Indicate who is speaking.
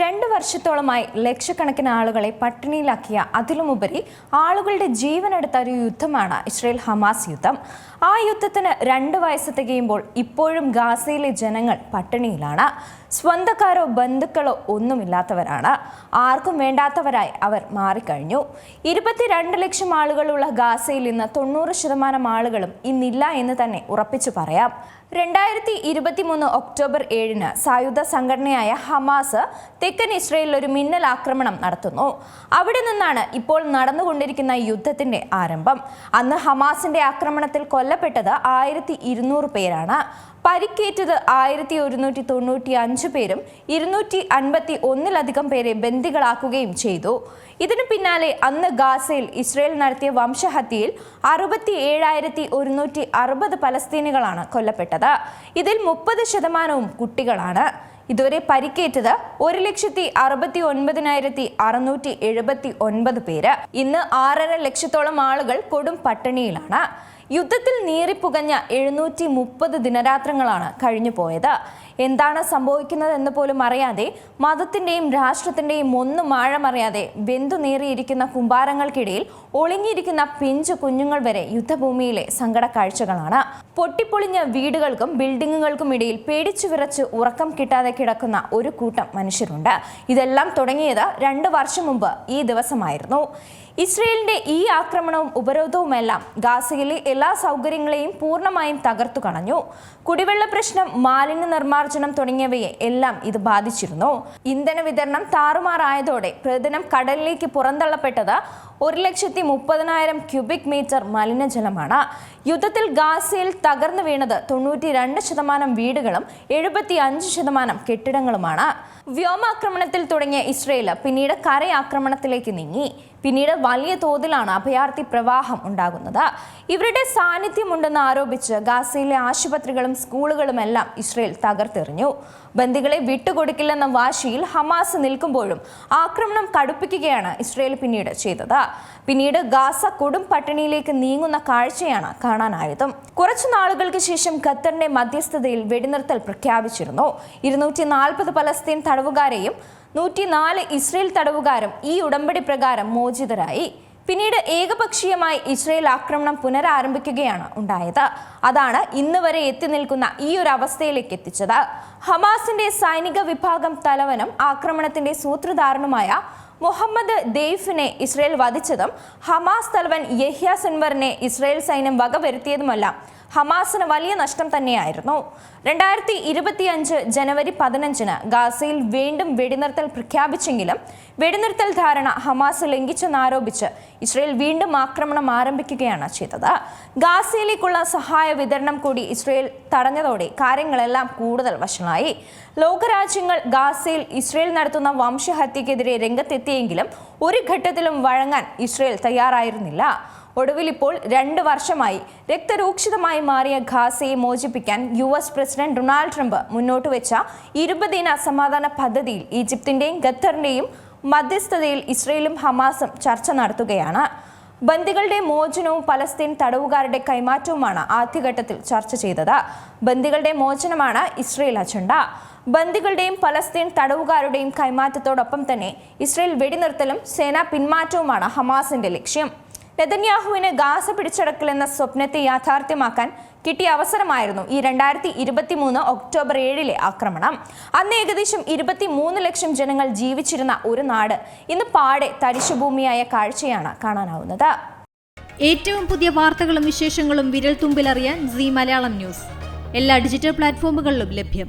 Speaker 1: രണ്ട് വർഷത്തോളമായി ലക്ഷക്കണക്കിന് ആളുകളെ പട്ടിണിയിലാക്കിയ അതിലുമുപരി ആളുകളുടെ ജീവനെടുത്ത ഒരു യുദ്ധമാണ് ഇസ്രയേൽ ഹമാസ് യുദ്ധം. ആ യുദ്ധത്തിന് രണ്ട് വയസ്സ് തികയുമ്പോൾ ഇപ്പോഴും ഗാസയിലെ ജനങ്ങൾ പട്ടിണിയിലാണ്. സ്വന്തക്കാരോ ബന്ധുക്കളോ ഒന്നുമില്ലാത്തവരാണ്. ആർക്കും വേണ്ടാത്തവരായി അവർ മാറിക്കഴിഞ്ഞു. ഇരുപത്തിരണ്ട് ലക്ഷം ആളുകളുള്ള ഗാസയിൽ ഇന്ന് തൊണ്ണൂറ് ശതമാനം ആളുകളും ഇന്നില്ല എന്ന് തന്നെ ഉറപ്പിച്ചു പറയാം. രണ്ടായിരത്തി ഇരുപത്തിമൂന്ന് ഒക്ടോബർ ഏഴിന് സായുധ സംഘടനയായ ഹമാസ് തെക്കൻ ഇസ്രയേലിൽ ഒരു മിന്നൽ ആക്രമണം നടത്തുന്നു. അവിടെ നിന്നാണ് ഇപ്പോൾ നടന്നുകൊണ്ടിരിക്കുന്ന യുദ്ധത്തിന്റെ ആരംഭം. അന്ന് ഹമാസിന്റെ ആക്രമണത്തിൽ കൊല്ലപ്പെട്ടത് ആയിരത്തി ഇരുന്നൂറ് പേരാണ്. പരിക്കേറ്റത് ആയിരത്തി ഒരുന്നൂറ്റി തൊണ്ണൂറ്റി അഞ്ച് പേരും ഇരുന്നൂറ്റി അൻപത്തി ഒന്നിലധികം പേരെ ബന്ദികളാക്കുകയും ചെയ്തു. ഇതിനു പിന്നാലെ അന്ന് ഗാസയിൽ ഇസ്രയേൽ നടത്തിയ വംശഹത്യയിൽ അറുപത്തി ഏഴായിരത്തി ഒരുന്നൂറ്റി അറുപത് പലസ്തീനുകളാണ് കൊല്ലപ്പെട്ടത്. ഇതിൽ മുപ്പത് ശതമാനവും കുട്ടികളാണ്. ഇതുവരെ പരിക്കേറ്റത് ഒരു ലക്ഷത്തി അറുപത്തി ഒൻപതിനായിരത്തി അറുന്നൂറ്റി എഴുപത്തി ഒൻപത് പേര്. ഇന്ന് ആറര ലക്ഷത്തോളം ആളുകൾ കൊടും പട്ടിണിയിലാണ്. യുദ്ധത്തിൽ നീറിപ്പുകഞ്ഞ എഴുന്നൂറ്റി മുപ്പത് ദിനരാത്രങ്ങളാണ് കഴിഞ്ഞു പോയത്. എന്താണ് സംഭവിക്കുന്നതെന്ന് പോലും അറിയാതെ മതത്തിന്റെയും രാഷ്ട്രത്തിന്റെയും ഒന്നും ആഴമറിയാതെ ബന്ധു നേറിയിരിക്കുന്ന കുമ്പാരങ്ങൾക്കിടയിൽ ഒളിഞ്ഞിരിക്കുന്ന പിഞ്ചു കുഞ്ഞുങ്ങൾ വരെ യുദ്ധഭൂമിയിലെ സങ്കട കാഴ്ചകളാണ് പൊട്ടിപ്പൊളിഞ്ഞ വീടുകൾക്കും ബിൽഡിങ്ങുകൾക്കും ഇടയിൽ പേടിച്ചു വിറച്ച് ഉറക്കം കിട്ടാതെ കിടക്കുന്ന ഒരു കൂട്ടം മനുഷ്യരുണ്ട്. ഇതെല്ലാം തുടങ്ങിയത് രണ്ട് വർഷം മുമ്പ് ഈ ദിവസമായിരുന്നു. ഇസ്രയേലിന്റെ ഈ ആക്രമണവും ഉപരോധവുമെല്ലാം ഗാസയിലെ എല്ലാ സൗകര്യങ്ങളെയും പൂർണമായും തകർത്തു കളഞ്ഞു. കുടിവെള്ള പ്രശ്നം മാലിന്യ നിർമ്മാർജനം തുടങ്ങിയവയെ എല്ലാം ഇത് ബാധിച്ചിരുന്നു. ഇന്ധന വിതരണം താറുമാറായതോടെ പ്രതിദിനം കടലിലേക്ക് പുറന്തള്ളപ്പെട്ടത് ഒരു ലക്ഷത്തി മുപ്പതിനായിരം ക്യൂബിക് മീറ്റർ മലിനജലമാണ്. യുദ്ധത്തിൽ ഗാസയിൽ തകർന്നു വീണത് തൊണ്ണൂറ്റി രണ്ട് ശതമാനം വീടുകളും എഴുപത്തി അഞ്ച് ശതമാനം കെട്ടിടങ്ങളുമാണ്. വ്യോമാക്രമണത്തിൽ തുടങ്ങിയ ഇസ്രയേൽ പിന്നീട് കരയാക്രമണത്തിലേക്ക് നീങ്ങി. പിന്നീട് വലിയ തോതിലാണ് അഭയാർത്ഥി പ്രവാഹം ഉണ്ടാകുന്നത്. ഇവരുടെ സാന്നിധ്യമുണ്ടെന്ന് ആരോപിച്ച് ഗാസയിലെ ആശുപത്രികളും സ്കൂളുകളുമെല്ലാം ഇസ്രയേൽ തകർത്തെറിഞ്ഞു. ബന്ദികളെ വിട്ടുകൊടുക്കില്ലെന്ന വാശിയിൽ ഹമാസ് നിൽക്കുമ്പോഴും ആക്രമണം കടുപ്പിക്കുകയാണ് ഇസ്രയേൽ പിന്നീട് ചെയ്തത്. പിന്നീട് ഗാസ കൊടും പട്ടിണിയിലേക്ക് നീങ്ങുന്ന കാഴ്ചയാണ് കാണാനായതും. കുറച്ചു നാളുകൾക്ക് ശേഷം ഖത്തറിന്റെ മധ്യസ്ഥതയിൽ വെടിനിർത്തൽ പ്രഖ്യാപിച്ചിരുന്നു. ഇരുന്നൂറ്റി നാൽപ്പത് പലസ്തീൻ തടവുകാരെയും നൂറ്റിനാല് ഇസ്രയേൽ തടവുകാരും ഈ ഉടമ്പടി പ്രകാരം മോചിതരായി. പിന്നീട് ഏകപക്ഷീയമായി ഇസ്രയേൽ ആക്രമണം പുനരാരംഭിക്കുകയാണ് ഉണ്ടായത്. അതാണ് ഇന്ന് വരെ എത്തി നിൽക്കുന്ന ഈ ഒരു അവസ്ഥയിലേക്ക് എത്തിച്ചത്. ഹമാസിന്റെ സൈനിക വിഭാഗം തലവനും ആക്രമണത്തിന്റെ സൂത്രധാരനുമായ മുഹമ്മദ് ദെയ്ഫിനെ ഇസ്രയേൽ വധിച്ചതും ഹമാസ് തലവൻ യഹ്യ സിൻവറിനെ ഇസ്രയേൽ സൈന്യം വകവരുത്തിയതുമല്ല ഹമാസിന് വലിയ നഷ്ടം തന്നെയായിരുന്നു. രണ്ടായിരത്തി ഇരുപത്തിയഞ്ച് ജനുവരി പതിനഞ്ചിന് ഗാസയിൽ വീണ്ടും വെടിനിർത്തൽ പ്രഖ്യാപിച്ചെങ്കിലും വെടിനിർത്തൽ ധാരണ ഹമാസ് ലംഘിച്ചെന്നാരോപിച്ച് ഇസ്രയേൽ വീണ്ടും ആക്രമണം ആരംഭിക്കുകയാണ് ചെയ്തത്. ഗാസയിലേക്കുള്ള സഹായ വിതരണം കൂടി ഇസ്രയേൽ തടഞ്ഞതോടെ കാര്യങ്ങളെല്ലാം കൂടുതൽ വഷളായി. ലോകരാജ്യങ്ങൾ ഗാസയിൽ ഇസ്രയേൽ നടത്തുന്ന വംശഹത്യക്കെതിരെ രംഗത്തെത്തിയെങ്കിലും ഒരു ഘട്ടത്തിലും വഴങ്ങാൻ ഇസ്രയേൽ തയ്യാറായിരുന്നില്ല. ഒടുവിൽ ഇപ്പോൾ രണ്ട് വർഷമായി രക്തരൂക്ഷിതമായി മാറിയ ഖാസയെ മോചിപ്പിക്കാൻ U S president Donald Trump മുന്നോട്ട് വെച്ച ഇരുപതിന സമാധാന പദ്ധതിയിൽ ഈജിപ്തിന്റെയും ഖത്തറിന്റെയും മധ്യസ്ഥതയിൽ ഇസ്രയേലും ഹമാസും ചർച്ച നടത്തുകയാണ്. ബന്ദികളുടെ മോചനവും പലസ്തീൻ തടവുകാരുടെ കൈമാറ്റവുമാണ് ആദ്യഘട്ടത്തിൽ ചർച്ച ചെയ്തത്. ബന്ദികളുടെ മോചനമാണ് ഇസ്രയേൽ അജണ്ട. ബന്ദികളുടെയും പലസ്തീൻ തടവുകാരുടെയും കൈമാറ്റത്തോടൊപ്പം തന്നെ ഇസ്രയേൽ വെടിനിർത്തലും സേനാ പിന്മാറ്റവുമാണ് ഹമാസിന്റെ ലക്ഷ്യം. നെതന്യാഹുവിന് ഗാസ പിടിച്ചടക്കലെന്ന സ്വപ്നത്തെ യാഥാർത്ഥ്യമാക്കാൻ കിട്ടിയ അവസരമായിരുന്നു ഈ രണ്ടായിരത്തി ഇരുപത്തി മൂന്ന് ഒക്ടോബർ ഏഴിലെ ആക്രമണം. അന്ന് ഏകദേശം ഇരുപത്തി മൂന്ന് ലക്ഷം ജനങ്ങൾ ജീവിച്ചിരുന്ന ഒരു നാട് ഇന്ന് പാടെ തരിശുഭൂമിയായ കാഴ്ചയാണ് കാണാനാവുന്നത്.
Speaker 2: ഏറ്റവും പുതിയ വാർത്തകളും വിശേഷങ്ങളും വിരൽ തുമ്പിലറിയാൻ സി മലയാളം ന്യൂസ്. എല്ലാ ഡിജിറ്റൽ പ്ലാറ്റ്ഫോമുകളിലും ലഭ്യം.